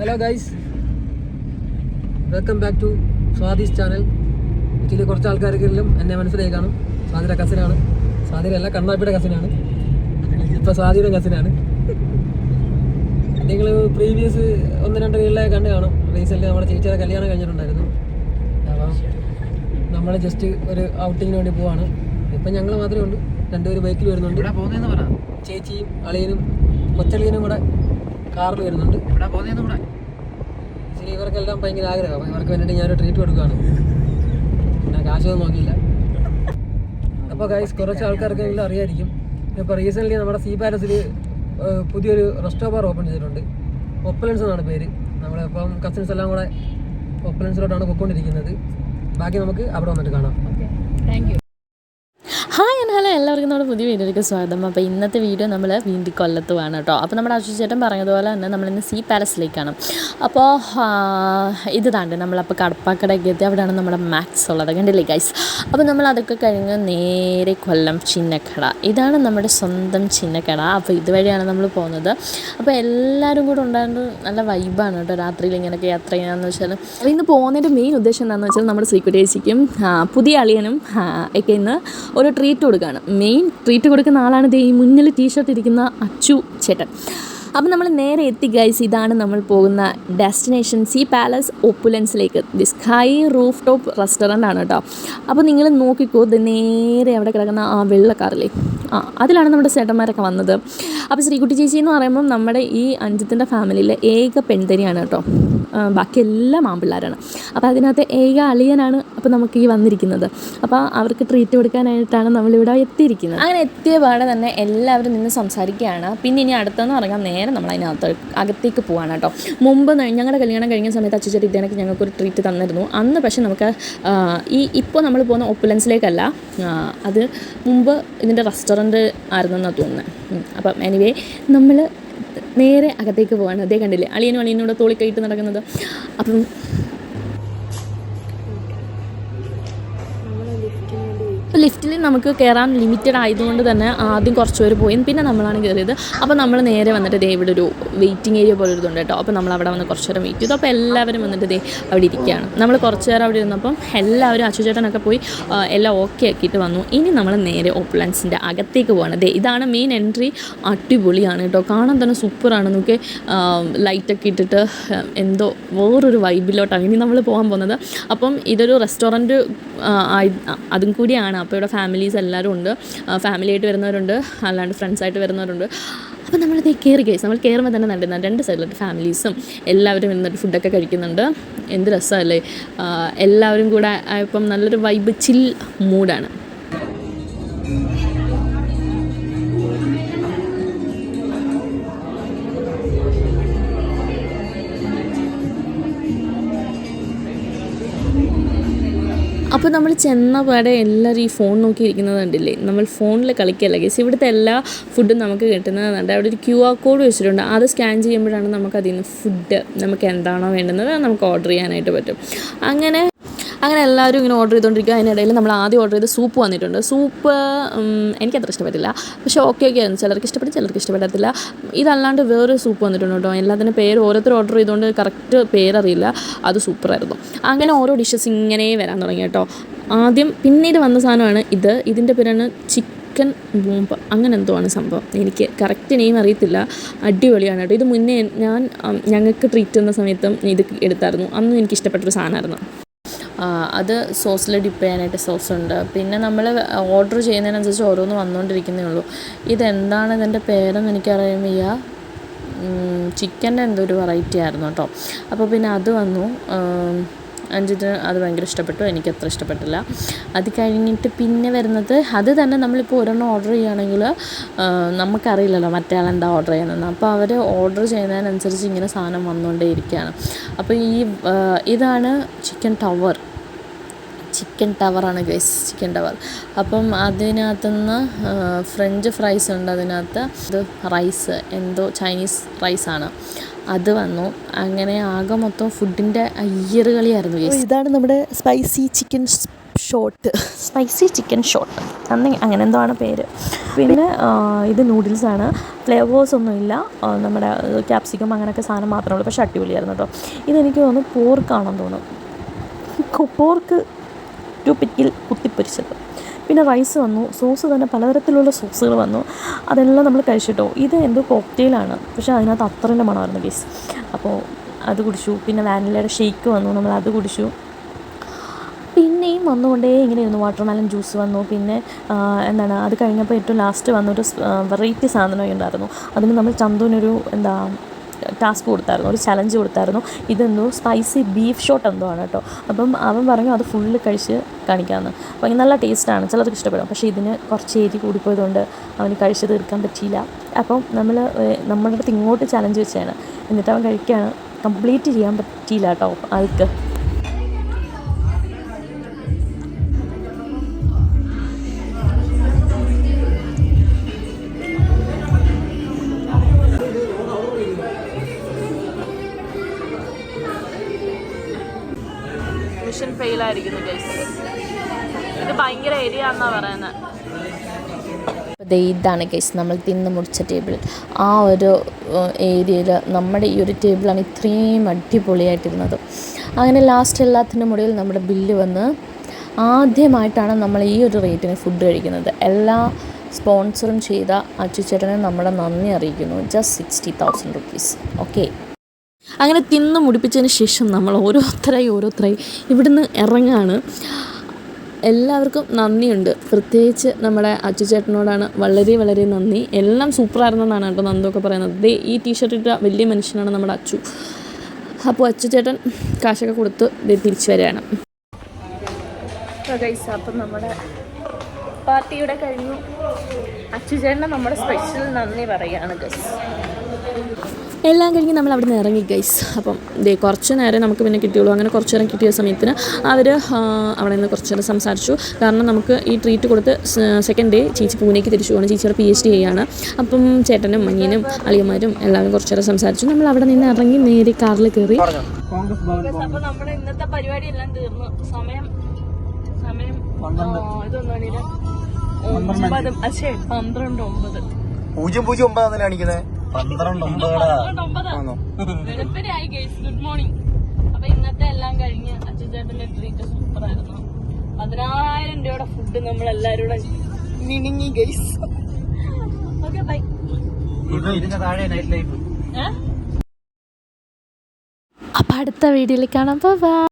Hello guys welcome back to Swadees channel actually കുറച്ച് ആൾക്കാർക്കെങ്കിലും എന്നെ മനസ്സിലായി കാണും. സ്വാതിയുടെ കസിനാണ് സ്വാതിയുടെ അല്ല കണ്ണാപ്പിയുടെ കസിനാണ് ഇപ്പം സ്വാതിയുടെ കസിനാണ് നിങ്ങൾ പ്രീവിയസ് ഒന്ന് രണ്ട് വീട്ടിലെ കണ്ട് കാണും. റീസെന്റ് നമ്മുടെ ചേച്ചിയുടെ കല്യാണം കഴിഞ്ഞിട്ടുണ്ടായിരുന്നു. അപ്പം നമ്മൾ ജസ്റ്റ് ഒരു ഔട്ടിങ്ങിന് വേണ്ടി പോവാണ്. ഇപ്പം ഞങ്ങൾ മാത്രമേ ഉള്ളൂ. രണ്ടുപേർ ബൈക്കിൽ വരുന്നുണ്ട്. ചേച്ചിയും അളിയനും കൊച്ചളിയനും കൂടെ കാറിൽ വരുന്നുണ്ട്. എവിടെ പോകുന്നതെന്ന് കൂടെ ആക്ച്വലി ഇവർക്കെല്ലാം ഭയങ്കര ആഗ്രഹം. അപ്പോൾ ഇവർക്ക് വേണ്ടിയിട്ട് ഞാനൊരു ട്രീറ്റ് കൊടുക്കുകയാണ്. പിന്നെ കാശൊന്നും നോക്കിയില്ല. അപ്പോൾ ഗൈസ് കുറച്ച് ആൾക്കാർക്കെങ്കിലും അറിയായിരിക്കും. ഇപ്പോൾ റീസെന്റ്ലി നമ്മുടെ സീ പാലസിൽ പുതിയൊരു റെസ്റ്റോ ബാർ ഓപ്പൺ ചെയ്തിട്ടുണ്ട്. ഒപ്പലൻസ് എന്നാണ് പേര്. നമ്മളിപ്പം കസിൻസ് എല്ലാം കൂടെ ഒപ്പലൻസിലോട്ടാണ് പൊയ്ക്കൊണ്ടിരിക്കുന്നത് ബാക്കി നമുക്ക് അവിടെ വന്നിട്ട് കാണാം. താങ്ക് എല്ലാവർക്കും നമ്മുടെ പുതിയ വീഡിയോയിലേക്ക് സ്വാഗതം. അപ്പോൾ ഇന്നത്തെ വീഡിയോ നമ്മൾ വീണ്ടും കൊല്ലത്തുമാണ് കേട്ടോ. അപ്പോൾ നമ്മുടെ അശ്വതി ചേട്ടൻ പറഞ്ഞതുപോലെ തന്നെ നമ്മളിന്ന് സീ പാലസിലേക്കാണ്. അപ്പോൾ ഇതാണ്ട് ഇത് താണ്ട് നമ്മളപ്പോൾ കടപ്പാക്കടയ്ക്ക് എത്തി. അവിടെയാണ് നമ്മുടെ മാക്സ് ഉള്ളത്. കണ്ടില്ലേ ഗൈസ് അപ്പോൾ നമ്മൾ അതൊക്കെ കഴിഞ്ഞ് നേരെ കൊല്ലം ചിന്നക്കട. ഇതാണ് നമ്മുടെ സ്വന്തം ചിന്നക്കട. അപ്പോൾ ഇതുവഴിയാണ് നമ്മൾ പോകുന്നത്. അപ്പോൾ എല്ലാവരും കൂടെ ഉണ്ടായിരുന്നു നല്ല വൈബാണ് കേട്ടോ രാത്രിയിൽ ഇങ്ങനെയൊക്കെ യാത്ര ചെയ്യാന്ന് വെച്ചാൽ ഇന്ന് പോകുന്നതിന്റെ മെയിൻ ഉദ്ദേശം എന്താണെന്ന് വെച്ചാൽ നമ്മുടെ ശ്രീകുട്ടേച്ചിക്കും പുതിയ അളിയനും ഒക്കെ ഇന്ന് ഒരു ട്രീറ്റ് കൊടുക്കുകയാണ് മെയിൻ ട്രീറ്റ് കൊടുക്കുന്ന ആളാണ് ദേ ഈ മുന്നിൽ ടീഷർട്ട് ഇരിക്കുന്ന അച്ചു ചേട്ടൻ. അപ്പം നമ്മൾ നേരെ എത്തി ഗൈസ് ഇതാണ് നമ്മൾ പോകുന്ന destination sea palace ഒപ്പുലൻസിലേക്ക് the sky roof top restaurant ആണ് കേട്ടോ അപ്പോൾ നിങ്ങൾ നോക്കിക്കോ ഇത് നേരെ അവിടെ കിടക്കുന്ന ആ വെള്ള ആ അതിലാണ് നമ്മുടെ ചേട്ടന്മാരൊക്കെ വന്നത്. അപ്പോൾ ശ്രീകുട്ടി ചേച്ചി എന്ന് പറയുമ്പം നമ്മുടെ ഈ അഞ്ചത്തിന്റെ ഫാമിലിയിലെ ഏക പെൺതരിയാണ് കേട്ടോ ബാക്കി എല്ലാം ആൺപിള്ളേരാണ്. അപ്പോൾ അതിനകത്ത് ഏക അളിയനാണ് അപ്പോൾ നമുക്ക് ഈ വന്നിരിക്കുന്നത്. അപ്പോൾ അവർക്ക് ട്രീറ്റ് കൊടുക്കാനായിട്ടാണ് നമ്മളിവിടെ എത്തിയിരിക്കുന്നത്. അങ്ങനെ എത്തിയ പാടെ തന്നെ എല്ലാവരും നിന്ന് സംസാരിക്കുകയാണ്. പിന്നെ ഇനി അടുത്തെന്ന് പറഞ്ഞാൽ നേരെ നമ്മൾ അതിനകത്ത് അകത്തേക്ക് പോവാണ് കേട്ടോ. മുമ്പ് ഞങ്ങളുടെ കല്യാണം കഴിഞ്ഞ സമയത്ത് അച്ചുചേരി ഇതേനൊക്കെ ഞങ്ങൾക്കൊരു ട്രീറ്റ് തന്നിരുന്നു. അന്ന് പക്ഷേ നമുക്ക് ഈ ഇപ്പോൾ നമ്മൾ പോകുന്ന ഒപ്പുലൻസിലേക്കല്ല അത് മുമ്പ് ഇതിന്റെ റെസ്റ്റോറന്റ് ആയിരുന്നെന്നാണ് തോന്നുന്നത് ഉം. അപ്പം എനിവേ നമ്മൾ നേരെ അകത്തേക്ക് പോവാണ്. അതേ കണ്ടില്ലേ അളിയനും അളിയനും കൂടെ തോളിക്കയിട്ട് നടക്കുന്നത്. അപ്പം ലിഫ്റ്റിൽ നമുക്ക് കയറാൻ ലിമിറ്റഡ് ആയതുകൊണ്ട് തന്നെ ആദ്യം കുറച്ച് പേര് പോയി പിന്നെ നമ്മളാണ് കയറിയത്. അപ്പോൾ നമ്മൾ നേരെ വന്നിട്ട് ദേ ഇവിടെ ഒരു വെയിറ്റിംഗ് ഏരിയ പോലെ ഒരു ഉണ്ട് കേട്ടോ. അപ്പോൾ നമ്മൾ അവിടെ വന്ന് കുറച്ച് നേരം വെയിറ്റ് ചെയ്തു. അപ്പോൾ എല്ലാവരും വന്നിട്ട് ദേ അവിടെ ഇരിക്കുകയാണ്. നമ്മൾ കുറച്ച് നേരം അവിടെ ഇരുന്നപ്പം എല്ലാവരും അച്ചുചേട്ടനൊക്കെ പോയി എല്ലാം ഓക്കെ ആക്കിയിട്ട് വന്നു. ഇനി നമ്മൾ നേരെ ഓപ്പ്ലൻസിന്റെ അകത്തേക്ക് പോകണം ദേ ഇതാണ് മെയിൻ എൻട്രി അടിപൊളിയാണ് കേട്ടോ. കാണാൻ തന്നെ സൂപ്പറാണ്. നമുക്ക് ലൈറ്റൊക്കെ ഇട്ടിട്ട് എന്തോ വേറൊരു വൈബിലോട്ടാണ് ഇനി നമ്മൾ പോകാൻ പോകുന്നത്. അപ്പം ഇതൊരു റെസ്റ്റോറന്റ് അതും കൂടിയാണ്. അപ്പോൾ ഇവിടെ ഫാമിലീസ് എല്ലാവരും ഉണ്ട്. ഫാമിലി ആയിട്ട് വരുന്നവരുണ്ട്. അല്ലാണ്ട് ഫ്രണ്ട്സായിട്ട് വരുന്നവരുണ്ട്. അപ്പോൾ നമ്മളിത് കയറി കേസ് നമ്മൾ കയറുമ്പോൾ തന്നെ നടന്ന രണ്ട് സൈഡിലൊക്കെ ഫാമിലീസും എല്ലാവരും ഇരുന്നിട്ട് ഫുഡൊക്കെ കഴിക്കുന്നുണ്ട്. എന്ത് രസമല്ലേ? എല്ലാവരും കൂടെ ഇപ്പം നല്ലൊരു വൈബ് ചിൽ മൂഡാണ് അപ്പോൾ നമ്മൾ ചെന്ന പാടെ എല്ലാവരും ഈ ഫോൺ നോക്കിയിരിക്കുന്നത് കണ്ടില്ലേ? നമ്മൾ ഫോണിൽ കളിക്കല്ല? കേസ് ഇവിടുത്തെ എല്ലാ ഫുഡും നമുക്ക് കിട്ടുന്നത് കണ്ട് അവിടെ ഒരു ക്യു ആർ കോഡ് വെച്ചിട്ടുണ്ട്. അത് സ്കാൻ ചെയ്യുമ്പോഴാണ് നമുക്ക് അതിൽ നിന്ന് ഫുഡ് നമുക്ക് എന്താണോ വേണ്ടുന്നത് നമുക്ക് ഓർഡർ ചെയ്യാനായിട്ട് പറ്റും. അങ്ങനെ അങ്ങനെ എല്ലാവരും ഇങ്ങനെ ഓർഡർ ചെയ്തുകൊണ്ടിരിക്കുക അതിനിടയിൽ നമ്മൾ ആദ്യം ഓർഡർ ചെയ്ത സൂപ്പ് വന്നിട്ടുണ്ട്. സൂപ്പ് എനിക്കത്ര ഇഷ്ടപ്പെട്ടില്ല. പക്ഷേ ഓക്കെ ഓക്കെ ആയിരുന്നു ചിലർക്ക് ഇഷ്ടപ്പെടും ചിലർക്ക് ഇഷ്ടപ്പെടത്തില്ല. ഇതല്ലാണ്ട് വേറൊരു സൂപ്പ് വന്നിട്ടുണ്ട് കേട്ടോ. എല്ലാത്തിന്റെ പേര് ഓരോരുത്തർ ഓർഡർ ചെയ്തുകൊണ്ട് കറക്റ്റ് പേരറിയില്ല. അത് സൂപ്പറായിരുന്നു അങ്ങനെ ഓരോ ഡിഷസ് ഇങ്ങനെ വരാൻ തുടങ്ങി കേട്ടോ. ആദ്യം പിന്നീട് വന്ന സാധനമാണ് ഇത്. ഇതിന്റെ പേരാണ് ചിക്കൻ ബോംബ് അങ്ങനെ എന്തോ ആണ് സംഭവം. എനിക്ക് കറക്റ്റ് നെയിം അറിയത്തില്ല. അടിപൊളിയാണ് കേട്ടോ. ഇത് മുന്നേ ഞാൻ ഞങ്ങൾക്ക് ട്രീറ്റ് തന്ന സമയത്തും ഇത് എടുത്തായിരുന്നു. അന്നും എനിക്ക് ഇഷ്ടപ്പെട്ടൊരു സാധനമായിരുന്നു. അത് സോസിൽ ഡിപ്പ് ചെയ്യാനായിട്ട് സോസ് ഉണ്ട്. പിന്നെ നമ്മൾ ഓർഡർ ചെയ്യുന്നതിനനുസരിച്ച് ഓരോന്ന് വന്നുകൊണ്ടിരിക്കുന്നേ ഉള്ളൂ. ഇതെന്താണ് ഇതിന്റെ പേരെന്ന് എനിക്കറിയാൻ വയ്യ ചിക്കന്റെ എന്തോ ഒരു വെറൈറ്റി ആയിരുന്നു കേട്ടോ അപ്പോൾ പിന്നെ അത് വന്നു. അഞ്ചിന് അത് ഭയങ്കര ഇഷ്ടപ്പെട്ടു. എനിക്ക് അത്ര ഇഷ്ടപ്പെട്ടില്ല. അത് കഴിഞ്ഞിട്ട് പിന്നെ വരുന്നത് അത് തന്നെ നമ്മളിപ്പോൾ ഒരെണ്ണം ഓർഡർ ചെയ്യുകയാണെങ്കിൽ നമുക്കറിയില്ലല്ലോ മറ്റേ എന്താ ഓർഡർ ചെയ്യുന്നതെന്ന്. അപ്പോൾ അവർ ഓർഡർ ചെയ്യുന്നതിനനുസരിച്ച് ഇങ്ങനെ സാധനം വന്നുകൊണ്ടേ ഇരിക്കുകയാണ് അപ്പോൾ ഈ ഇതാണ് ചിക്കൻ ടവർ ചിക്കൻ ടവറാണ് ഗൈസ് ചിക്കൻ ടവർ. അപ്പം അതിനകത്തുനിന്ന് ഫ്രഞ്ച് ഫ്രൈസ് ഉണ്ട് അതിനകത്ത്. അത് റൈസ് എന്തോ ചൈനീസ് റൈസാണ് അത് വന്നു. അങ്ങനെ ആകെ മൊത്തം ഫുഡിന്റെ അയ്യറ് കളിയായിരുന്നു ഗൈസ് ഇതാണ് നമ്മുടെ spicy chicken shot spicy chicken shot അന്ന് അങ്ങനെ എന്തോ ആണ് പേര്. പിന്നെ ഇത് നൂഡിൽസാണ് ഫ്ലേവേഴ്സ് ഒന്നുമില്ല ഇല്ല. നമ്മുടെ ക്യാപ്സിക്കം അങ്ങനെയൊക്കെ സാധനം മാത്രമേ ഉള്ളൂ. പക്ഷേ അടിപൊളിയായിരുന്നു കേട്ടോ. ഇതെനിക്ക് തോന്നുന്നു പോർക്കാണെന്ന് തോന്നുന്നു. പോർക്ക് പിക്കിൽ കുത്തിപ്പൊരിച്ചത്. പിന്നെ റൈസ് വന്നു സോസ് തന്നെ പലതരത്തിലുള്ള സോസുകൾ വന്നു. അതെല്ലാം നമ്മൾ കഴിച്ചിട്ടോ? ഇത് എന്തോ കോക്ടെയിലാണ് പക്ഷേ അതിനകത്ത് അത്രന്റെ മണമായിരുന്നു ഗീസ് അപ്പോൾ അത് കുടിച്ചു. പിന്നെ വാനിലയുടെ ഷേക്ക് വന്നു. നമ്മൾ അത് കുടിച്ചു. പിന്നെയും വന്നുകൊണ്ടേ ഇങ്ങനെ ഇരുന്നു വാട്ടർമെലൻ ജ്യൂസ് വന്നു. പിന്നെ എന്താണ് അത് കഴിഞ്ഞപ്പോൾ ഏറ്റവും ലാസ്റ്റ് വന്നൊരു വെറൈറ്റി സാധനമായി ഉണ്ടായിരുന്നു. അതിന് നമ്മൾ ചന്തുവിനൊരു എന്താ ടാസ്ക് കൊടുത്തായിരുന്നു ഒരു ചലഞ്ച് കൊടുത്തായിരുന്നു. ഇതെന്തോ സ്പൈസി ബീഫ് ഷോട്ട് എന്തോ ആണ് കേട്ടോ. അപ്പം അവൻ പറഞ്ഞു അത് ഫുള്ള് കഴിച്ച് കാണിക്കാമെന്ന് അപ്പോൾ നല്ല ടേസ്റ്റാണ് ചിലർക്ക് ഇഷ്ടപ്പെടും. പക്ഷേ ഇതിന് കുറച്ച് എരി കൂടിപ്പോയതുകൊണ്ട് അവന് കഴിച്ച് തീർക്കാൻ പറ്റിയില്ല. അപ്പം നമ്മൾ നമ്മുടെ അടുത്ത് ഇങ്ങോട്ട് ചലഞ്ച് വെച്ചാണ് എന്നിട്ട് അവൻ കഴിക്കുകയാണ് കംപ്ലീറ്റ് ചെയ്യാൻ പറ്റിയില്ല കേട്ടോ ആൾക്ക് ഇത് പറയുന്നത് ദേ ഇതാണ് കേസ് നമ്മൾ തിന്ന് മുടിച്ച ടേബിൾ ആ ഒരു ഏരിയയിൽ നമ്മുടെ ഈ ഒരു ടേബിളാണ് ഇത്രയും അടിപൊളിയായിട്ടിരുന്നത്. അങ്ങനെ ലാസ്റ്റ് എല്ലാത്തിന്റെ മുടിയിൽ നമ്മുടെ ബില്ല് വന്ന് ആദ്യമായിട്ടാണ് നമ്മൾ ഈ ഒരു റേറ്റിന് ഫുഡ് കഴിക്കുന്നത്. എല്ലാ സ്പോൺസറും ചെയ്ത അച്ചുചേട്ടനെ നമ്മുടെ നന്ദി അറിയിക്കുന്നു. Just sixty thousand rupees okay അങ്ങനെ തിന്ന് മുടിപ്പിച്ചതിന് ശേഷം നമ്മൾ ഓരോരുത്തരായി ഓരോരുത്തരായി ഇവിടുന്ന് ഇറങ്ങാണ്. എല്ലാവർക്കും നന്ദിയുണ്ട്. പ്രത്യേകിച്ച് നമ്മുടെ അച്ചുചേട്ടനോടാണ് വളരെ വളരെ നന്ദി. എല്ലാം സൂപ്പറായിരുന്നെന്നാണ് കേട്ടോ നന്ദൊക്കെ പറയുന്നത്. ദേ ഈ ടീഷർട്ട് ഇട്ട വലിയ മനുഷ്യനാണ് നമ്മുടെ അച്ചു. അപ്പോൾ അച്ചുചേട്ടൻ കാശൊക്കെ കൊടുത്ത് തിരിച്ചു വരികയാണ്. അപ്പം നമ്മുടെ പാർട്ടിയുടെ കഴിഞ്ഞു. അച്ചുചേട്ടനെ നമ്മുടെ സ്പെഷ്യൽ നന്ദി പറയുകയാണ് ഗസ് എല്ലാം കഴിഞ്ഞ് നമ്മൾ അവിടെ നിന്ന് ഇറങ്ങി ഗൈസ് അപ്പം ദേ കുറച്ച് നേരം നമുക്ക് പിന്നെ കിട്ടിയുള്ളൂ. അങ്ങനെ കുറച്ച് നേരം കിട്ടിയ സമയത്തിന് അവർ അവിടെ നിന്ന് കുറച്ച് നേരം സംസാരിച്ചു. കാരണം നമുക്ക് ഈ ട്രീറ്റ് കൊടുത്ത് സെക്കൻഡ് ഡേ ചേച്ചി പൂനെക്ക് തിരിച്ചു പോകണം. ചേച്ചിയുടെ പി എച്ച് ഡി ചെയ്യാണ് അപ്പം ചേട്ടനും മഞ്ഞനും അളിയന്മാരും എല്ലാവരും കുറച്ച് നേരം സംസാരിച്ചു. നമ്മൾ അവിടെ നിന്ന് ഇറങ്ങി നേരെ കാറിൽ കയറി. അപ്പോൾ നമ്മുടെ ഇന്നത്തെ പരിപാടി എല്ലാം തീർന്നു. സമയം സമയം ഇതൊന്നും ഒമ്പത് ആണല്ലേ പന്ത്രണ്ട് ഒമ്പത് പൂജ്യം പൂജ്യം ഒമ്പതാന്നല്ലേ കാണിക്കുന്നത് പന്ത്രണ്ട് ഒമ്പത് വെളുപ്പിനായി ഗൈസ്. ഗുഡ് മോർണിംഗ് അപ്പൊ ഇന്നത്തെ എല്ലാം കഴിഞ്ഞ് അച്ഛൻ ട്രീറ്റ് സൂപ്പർ ആയിരുന്നു പതിനായിരം രൂപയുടെ ഫുഡ് നമ്മൾ എല്ലാരും കൂടെ മിനിങ്ങി ഗൈസ്. ഓക്കെ ബൈ ഇതിന്റെ താഴെ നൈറ്റ് ലൈഫ് അപ്പൊ അടുത്ത വീഡിയോയിൽ കാണാം. ബൈ